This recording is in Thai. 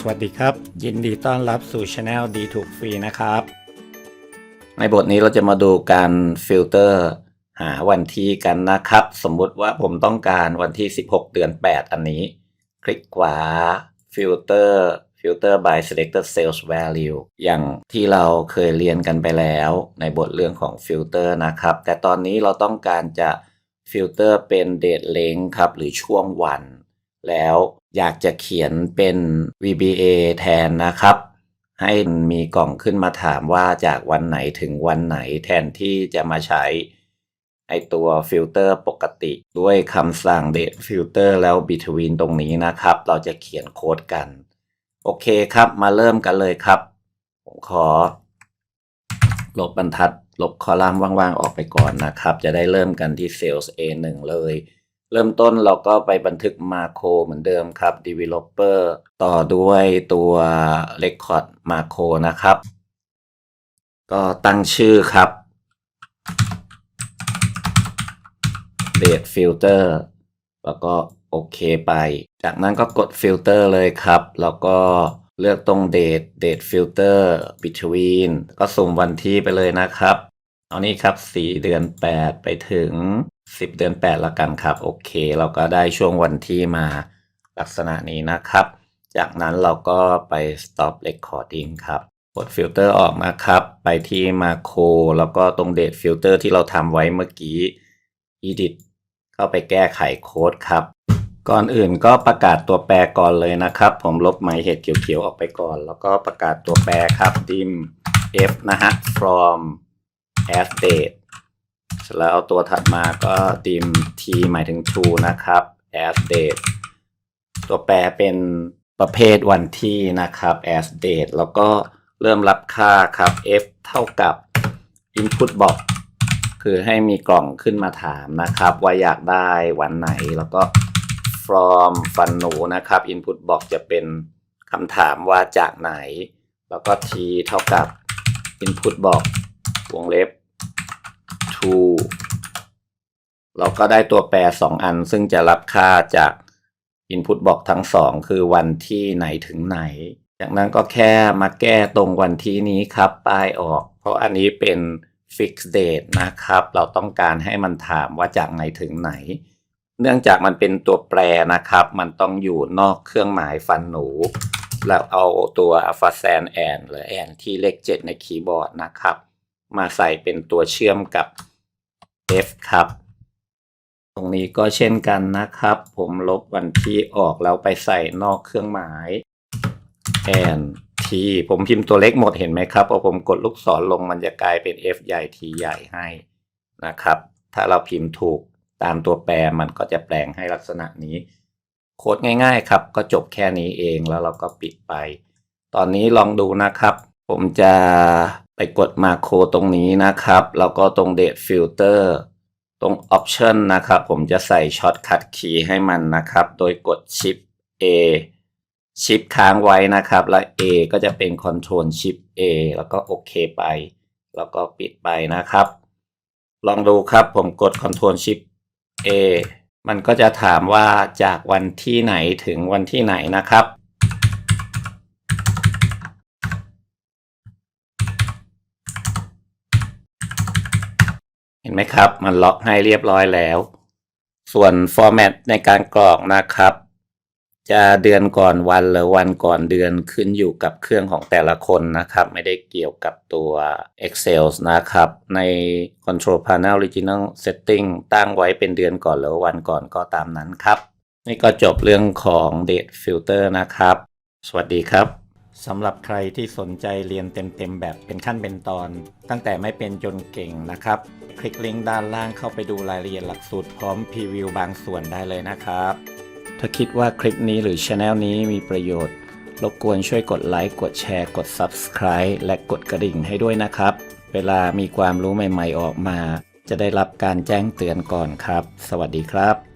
สวัสดีครับ ยินดีต้อนรับสู่ช anel ดีถูกฟรีนะครับ ในบทนี้เราจะมาดูการฟิลเตอร์หาวันที่กันนะครับ สมมุติว่าผมต้องการวันที่ 16 เดือน 8 อันนี้ คลิกขวา Filter Filter by Selected Sales Value อย่างที่เราเคยเรียนกันไปแล้วในบทเรื่องของฟิลเตอร์นะครับ แต่ตอนนี้เราต้องการจะฟิลเตอร์เป็น Date Length ครับ หรือช่วงวัน แล้ว อยากจะเขียนเป็น VBA แทนนะครับ ให้มีกล่องขึ้นมาถามว่าจากวันไหนถึงวันไหนแทนที่จะมาใช้ไอตัวฟิลเตอร์ปกติด้วยคำสั่ง date filter แล้ว between ตรงนี้นะครับ เราจะเขียนโค้ดกัน โอเคครับมาเริ่มกันเลยครับ ผมขอ ลบบรรทัด ลบคอลัมน์ว่างๆ ออกไปก่อนนะครับ จะได้เริ่มกันที่ Sales A1 เลย เริ่มต้นเราก็ไปบันทึกมาโครเหมือนเดิมครับ developer ต่อด้วยตัว record มาโครนะครับ ก็ตั้งชื่อครับ date filter แล้วก็โอเคไป จากนั้นก็กด filter เลยครับ แล้วก็เลือกตรง date date filter between ก็สุ่มวันที่ไปเลยนะครับ เอานี่ครับ4เดือน8ไปถึง10เดือน8ละกันครับ โอเค เราก็ได้ช่วงวันที่มาลักษณะนี้นะครับ จากนั้นเราก็ไป stop recording ครับกดฟิลเตอร์ออกมาครับ ไปที่มาโครแล้วก็ตรง date filter ที่เราทำไว้เมื่อกี้ edit เข้าไปแก้ไขโค้ดครับ ก่อนอื่นก็ประกาศตัวแปรก่อนเลยนะครับ ผมลบหมายเหตุเขียวๆออกไปก่อน แล้วก็ประกาศตัวแปรครับ dim f นะฮะ from as date เสร็จแล้วเอาตัวถัดมาก็ dim t หมายถึง true นะครับ as date ตัวแปรเป็นประเภทวันที่นะครับ as date แล้วก็เริ่มรับค่าครับ f เท่ากับ input box คือให้มีกล่องขึ้นมาถามนะครับ ว่าอยากได้วันไหนแล้วก็ from ฟันหนูนะครับ input box จะเป็นคำถามว่าจากไหน แล้วก็ t เท่ากับ input box วงเล็บ to เราก็ได้ตัวแปร 2 อัน ซึ่งจะรับค่าจาก input box ทั้ง 2 คือวันที่ไหนถึงไหน จากนั้นก็แค่มาแก้ตรงวันที่นี้ครับป้ายออก เพราะอันนี้เป็น fix date นะครับ เราต้องการให้มันถามว่าจากไหนถึงไหน เนื่องจากมันเป็นตัวแปรนะครับ มันต้องอยู่นอกเครื่องหมายฟันหนูแล้วเอาตัว alpha s a n and หรือ and ที่เลข 7 ในคีย์บอร์ดนะครับ มาใส่เป็นตัวเชื่อมกับ f ครับ ตรงนี้ก็เช่นกันนะครับ ผมลบวันที่ออกแล้วไปใส่นอกเครื่องหมาย and t ผมพิมพ์ตัวเล็กหมดเห็นไหมครับพอผมกดลูกศรลงมันจะกลายเป็น f ใหญ่ t ใหญ่ให้นะครับ ถ้าเราพิมพ์ถูกตามตัวแปรมันก็จะแปลงให้ลักษณะนี้ โค้ดง่าย ๆ ครับ ก็จบแค่นี้เองแล้วเราก็ปิดไป ตอนนี้ลองดูนะครับ ผมจะไปกดมาโครตรงนี้นะครับ แล้วก็ตรง date filter ตรง option นะครับ ผมจะใส่ช็อตคัทคีย์ให้มันนะครับ โดยกด shift a ชิปค้างไว้นะครับ แล้ว A ก็จะเป็น Control Shift A แล้วก็โอเคไป แล้วก็ปิดไปนะครับ ลองดูครับผมกด Control Shift A มันก็จะถามว่าจากวันที่ไหนถึงวันที่ไหนนะครับ นไหมครับ มันล็อกให้เรียบร้อยแล้ว ส่วน format ในการกรอกนะครับ จะเดือนก่อนวันหรือวันก่อนเดือนขึ้นอยู่กับเครื่องของแต่ละคนนะครับ ไม่ได้เกี่ยวกับตัว Excel นะครับ ใน Control Panel Original Setting ตั้งไว้เป็นเดือนก่อนหรือวันก่อนก็ตามนั้นครับ นี่ก็จบเรื่องของ Date Filter นะครับ สวัสดีครับ สำหรับใครที่สนใจเรียนเต็มๆแบบเป็นขั้นเป็นตอน ตั้งแต่ไม่เป็นจนเก่งนะครับ คลิกลิงก์ด้านล่างเข้าไปดูรายละเอียดหลักสูตรพร้อมพรีวิวบางส่วนได้เลยนะครับ ถ้าคิดว่าคลิปนี้หรือช anel นี้มีประโยชน์ รบกวนช่วยกดไลค์กดแชร์กด Subscribe และกดกระดิ่งให้ด้วยนะครับ เวลามีความรู้ใหม่ๆออกมา จะได้รับการแจ้งเตือนก่อนครับ สวัสดีครับ